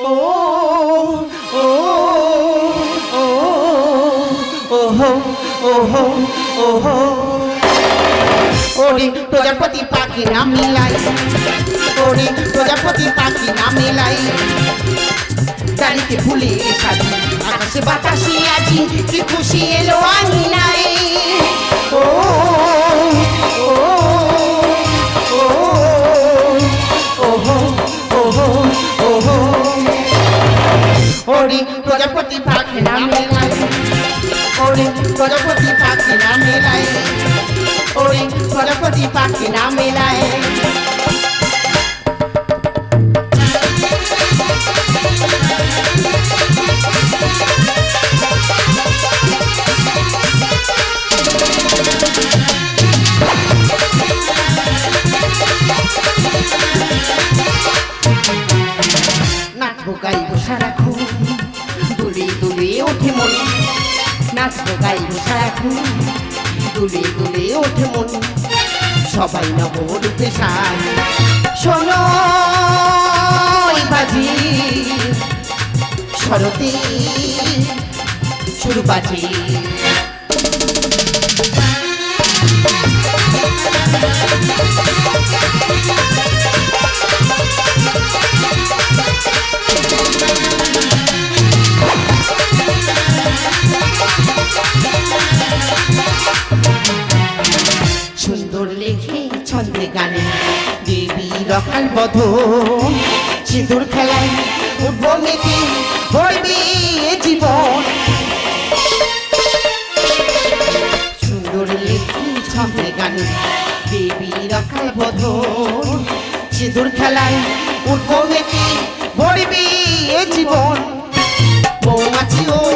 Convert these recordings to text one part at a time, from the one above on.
ও ও ও ওহো ওহো ওহো ওরে প্রজাপতি পাখি না মিলাই ওরে প্রজাপতি পাখি না মিলাই দাড়িতে ফুলে সাজি আকাশে বাতাসে আজি কি খুশি এলো আনি নাই ও ও ও ওহো ওহো প্রজাপতি পাখি না মেলাই ওরে প্রজাপতি পাখি না মেলাই ওরে প্রজাপতি পাখি না মেলাই নাচবো ওঠে মন, নাচবো গাইবো সারাক্ষণ। দুলে দুলে ওঠে মন, সবাই নব রূপে সাজ শোনো বাজি শরতে শুরু বাজি। রকাল বধ। সিঁদুর খেলায় উঠব ভরবে জীবন? সুন্দর লেখে ছন্দে রকাল বধ। সিঁদুর খেলায় উঠব ভরবে জীবন? মৌমাছি ওই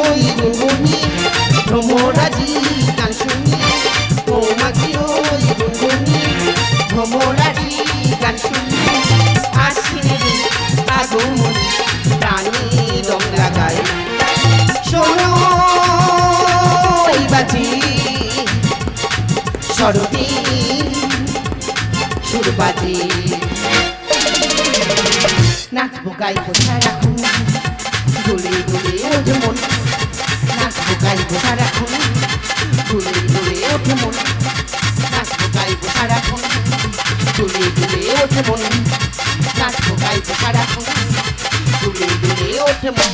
শরতে, সুর বাজে। নাচবো গাইবো সারাক্ষণ দুলে দুলে ওঠে মন। নাচবো গাইবো সারাক্ষণ দুলে দুলে ওঠে মন। নাচবো গাইবো সারাক্ষণ দুলে দুলে ওঠে মন। নাচবো গাইবো সারাক্ষণ দুলে দুলে ওঠে মন।